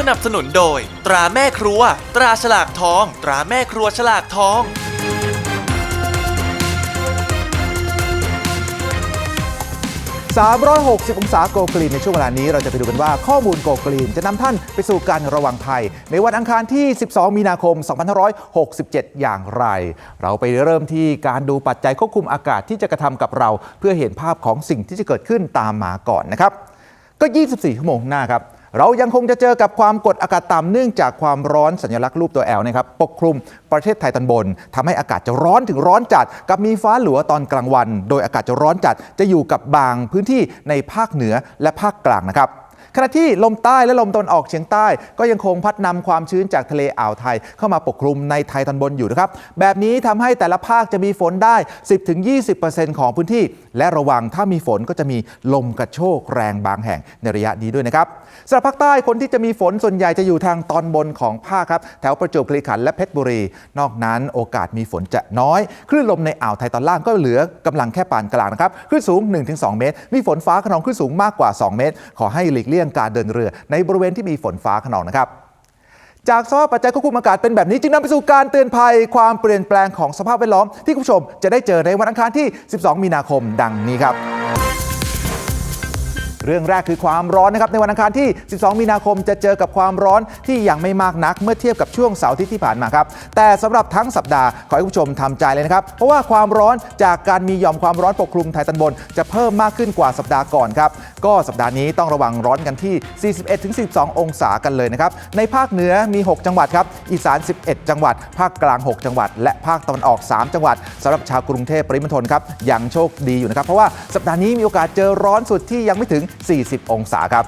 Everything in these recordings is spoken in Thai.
สนับสนุนโดย ตราแม่ครัว ตราฉลากทอง ตราแม่ครัวฉลากทอง 360 องศาโกกลีนในช่วงเวลานี้เราจะไปดูกันว่าข้อมูลโกกลีนจะนำท่านไปสู่การระวังภัย ในวันอังคารที่ 12 มีนาคม 2567 อย่างไร เราไปเริ่มที่การดูปัจจัยควบคุมอากาศที่จะกระทำกับเรา เพื่อเห็นภาพของสิ่งที่จะเกิดขึ้นตามมาก่อนนะครับก็ 24 ชั่วโมงหน้าครับ เรายังคงจะเจอกับความกดอากาศต่ำเนื่องจากความร้อนสัญลักษณ์รูปตัวแอลนะครับปกคลุมประเทศไทยตอนบนทำให้อากาศจะร้อนถึงร้อนจัด กับมีฟ้าหลัวตอนกลางวัน โดยอากาศจะร้อนจัดจะอยู่กับบางพื้นที่ในภาคเหนือและภาคกลางนะครับ ขณะที่ลมใต้และลมตะวันออกเฉียงใต้ ก็ยังคงพัดนำความชื้นจากทะเลอ่าวไทย เข้ามาปกคลุมในไทยตอนบนอยู่นะครับ แบบนี้ทำให้แต่ละภาคจะมีฝนได้ 10-20%ของพื้นที่ และระวังถ้ามีฝนก็จะมีลมกระโชกแรงบางแห่งในระยะนี้ด้วยนะครับสำหรับภาคใต้คนที่จะมีฝนส่วนใหญ่จะอยู่ทางตอนบนของภาคครับแถวประจวบคีรีขันธ์และเพชรบุรี นอกนั้นโอกาสมีฝนจะน้อย คลื่นลมในอ่าวไทยตอนล่างก็เหลือกำลังแค่ปานกลางนะครับคลื่นสูง 1-2 เมตร มีฝนฟ้าขนองคลื่นสูงมากกว่า 2 เมตร ขอให้หลีกเลี่ยงการเดินเรือ ในบริเวณที่มีฝนฟ้าขนองนะครับจากสภาพปัจจัยควบคุมอากาศเป็นแบบนี้ จึงนำไปสู่การเตือนภัยความเปลี่ยนแปลงของสภาพแวดล้อมที่คุณผู้ชมจะได้เจอในวันอังคารที่ 12 มีนาคมดังนี้ครับ เรื่องแรกคือความร้อนนะครับในวันอังคารที่ 12 มีนาคมจะเจอกับความร้อนที่ยังไม่มากนักเมื่อเทียบกับช่วงเสาร์ที่ผ่านมาครับแต่สำหรับทั้งสัปดาห์ขอให้คุณผู้ชมทำใจเลยนะครับเพราะว่าความร้อนจากการมีหย่อมความร้อนปกคลุมไทยตอนบน จะเพิ่มมากขึ้นกว่าสัปดาห์ก่อนครับ ก็สัปดาห์นี้ต้องระวังร้อนกันที่ 41-42 องศากันเลยนะครับ ในภาคเหนือมี 6 จังหวัดครับ อีสาน 11 จังหวัด ภาคกลาง 6 จังหวัด และภาคตะวันออก 3 จังหวัดสำหรับชาวกรุงเทพปริมณฑลครับยังโชคดีอยู่นะครับ เพราะว่าสัปดาห์นี้มีโอกาสเจอร้อนสุดที่ยังไม่ถึง 40 องศาครับ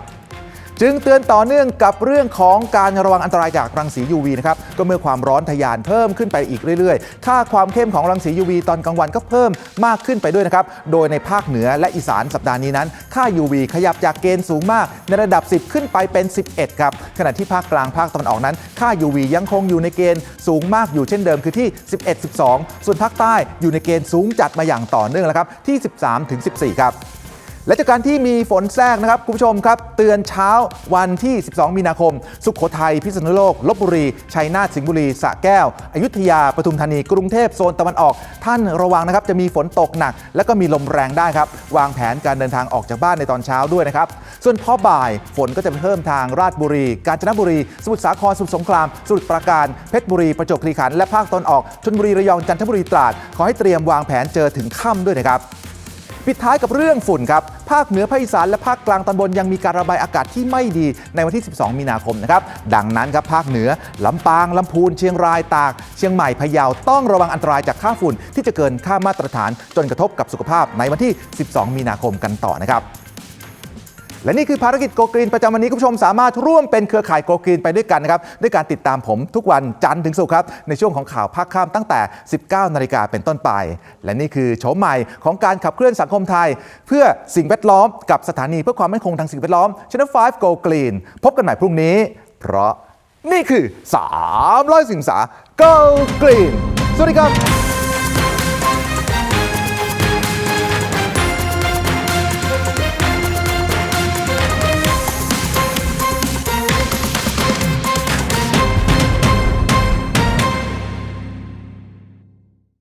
จึงเตือนต่อเนื่องกับเรื่องของการระวังอันตรายจากรังสี UV นะครับก็เมื่อความร้อนทะยานเพิ่มขึ้นไปอีกเรื่อยๆ ค่าความเข้มของรังสี UV ตอนกลางวันก็เพิ่มมากขึ้นไปด้วยนะครับ โดยในภาคเหนือและอีสานสัปดาห์นี้นั้น ค่า UV ขยับจากเกณฑ์สูงมาก ในระดับ 10 ขึ้นไปเป็น 11 ครับ ขณะที่ภาคกลางภาคตะวันออกนั้น ค่า UV ยังคงอยู่ในเกณฑ์สูงมากอยู่เช่นเดิมคือที่ 11 12 ส่วนภาคใต้อยู่ในเกณฑ์สูงจัดมาอย่างต่อเนื่องแล้วครับที่ 13 ถึง 14 ครับ และจากการที่มีฝนแทรกนะครับ คุณผู้ชมครับ เตือนเช้าวันที่ 12 มีนาคม สุขโขทัย พิษณุโลก ลบบุรี ชัยนาท สิงห์บุรี สระแก้ว อยุธยา ปทุมธานี กรุงเทพ โซนตะวันออก ท่านระวังนะครับ จะมีฝนตกหนัก แล้วก็มีลมแรงได้ครับ วางแผนการเดินทางออกจากบ้านในตอนเช้าด้วยนะครับ ส่วนพอบ่ายฝนก็จะเพิ่มทางราชบุรี กาญจนบุรี สมุทรสาคร สมุทรสงคราม สมุทรปราการ เพชรบุรี ประจวบคีรีขันธ์ และภาคตอนออก ชลบุรี ระยอง จันทบุรี ตราด ขอให้เตรียมวางแผนเจอถึงค่ำด้วยนะครับ ปิดท้ายกับเรื่องฝุ่นครับ ภาคเหนือภาคอีสานและภาคกลางตอนบนยังมีการระบายอากาศที่ไม่ดีในวันที่ 12 มีนาคมนะครับ ดังนั้นครับภาคเหนือ ลำปาง ลำพูน เชียงราย ตาก เชียงใหม่ พะเยา ต้องระวังอันตรายจากค่าฝุ่นที่จะเกินค่ามาตรฐานจนกระทบกับสุขภาพในวันที่ 12 มีนาคมกันต่อนะครับ และนี่คือภารกิจโกกรีนประจำวันนี้คุณผู้ชมสามารถร่วมเป็นเครือข่ายโกกรีนไปด้วยกันนะครับด้วยการติดตามผมทุกวันจันทร์ถึงศุกร์ครับในช่วงของข่าวภาคข้ามตั้งแต่ 19 นาฬิกาเป็นต้นไป และนี่คือโฉมใหม่ของการขับเคลื่อนสังคมไทย เพื่อสิ่งแวดล้อมกับสถานีเพื่อความมั่นคงทางสิ่งแวดล้อม Channel 5 Go Green พบกันใหม่พรุ่งนี้ เพราะนี่คือ300สิงสา Go Green สวัสดีครับ